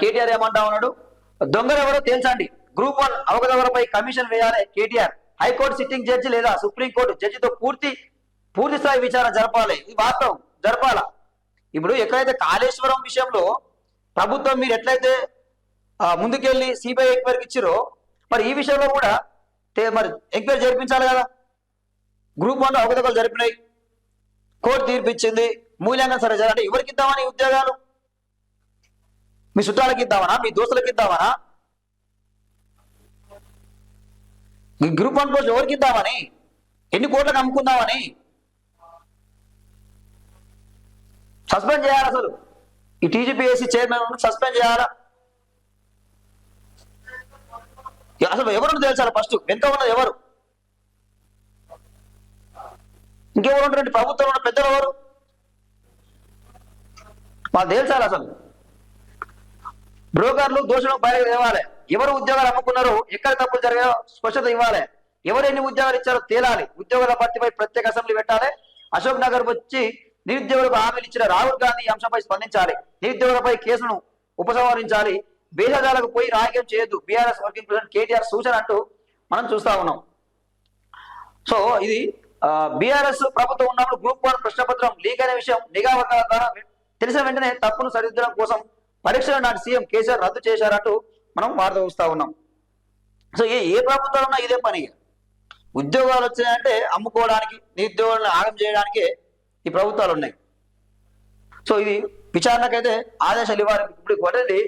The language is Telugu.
కేటీఆర్ ఏమంటా ఉన్నాడు? దొంగలు ఎవరో తేల్చండి గ్రూప్ వన్ అవగతవరపై కమిషన్ వేయాలి KTR. High court sitting judge లేదా సుప్రీంకోర్టు జడ్జితో పూర్తి పూర్తి స్థాయి విచారణ జరపాలి. ఇది వాస్తవం. జరపాల. ఇప్పుడు ఎక్కడైతే కాళేశ్వరం విషయంలో ప్రభుత్వం మీరు ఎట్లయితే ముందుకెళ్ళి సిబిఐ ఎంక్వైరీకి ఇచ్చారో మరి ఈ విషయంలో కూడా మరి ఎంక్వైరీ జరిపించాలి కదా. గ్రూప్ వన్ అవకతవకలు జరిపినాయి. కోర్టు తీర్పు ఇచ్చింది. మూల్యాంకనం సరే జరగండి ఎవరికి ఇద్దామని ఉద్యోగాలు? మీ చుట్టాలకి ఇద్దామనా మీ దోస్తులకి ఇద్దామనా మీ గ్రూప్ వన్ పోస్ట్ ఎవరికి ఇద్దామని ఎన్ని కోట్లకు అమ్ముకుందామని సస్పెండ్ చేయాలి అసలు. ఈ టీజీపీఎస్సీ చైర్మన్ సస్పెండ్ చేయాలా? అసలు ఎవరు తెలుసాలి ఫస్ట్? వెనుక ఉన్నది ఎవరు? ఇంకెవరు ఉంటారండి ప్రభుత్వం ఉన్న పెద్దలు ఎవరు? వాళ్ళు తేల్చాలి అసలు. బ్రోకర్లు దోషులకు బయటకు ఇవ్వాలి ఎవరు ఉద్యోగాలు అమ్ముకున్నారో ఎక్కడ తప్పులు జరిగాయో స్పష్టత ఇవ్వాలి. ఎవరు ఎన్ని ఉద్యోగాలు ఇచ్చారో తేలాలి. ఉద్యోగుల భర్తీపై ప్రత్యేక అసెంబ్లీ పెట్టాలి. అశోక్ నగర్ వచ్చి నిరుద్యోగులకు హామీలు ఇచ్చిన రాహుల్ గాంధీ అంశంపై స్పందించాలి. నిరుద్యోగులపై కేసును ఉపసంహరించాలి. భేషజాలకు పోయి రాజకీయం చేయొద్దు. బీఆర్ఎస్ వర్కింగ్ ప్రెసిడెంట్ కేటీఆర్ సూచన అంటూ మనం చూస్తా ఉన్నాం. సో ఇది బీఆర్ఎస్ ప్రభుత్వం ఉన్నప్పుడు గ్రూప్ వన్ ప్రశ్నపత్రం లీక్ అనే విషయం నిఘా వర్గాల ద్వారా తెలిసిన వెంటనే తప్పును సరిదిద్దడం కోసం పరీక్షలు నాటి సీఎం కేసీఆర్ రద్దు చేశారంటూ మనం వార్త చూస్తా ఉన్నాం. సో ఏ ఏ ప్రభుత్వాలు ఉన్నా ఇదే పని. ఉద్యోగాలు వచ్చినాయంటే అమ్ముకోవడానికి నిరుద్యోగులను ఆగం చేయడానికే ఈ ప్రభుత్వాలు ఉన్నాయి. సో ఇది విచారణకైతే ఆదేశాలు ఇవ్వాలి. ఇప్పుడు కొట్టండి.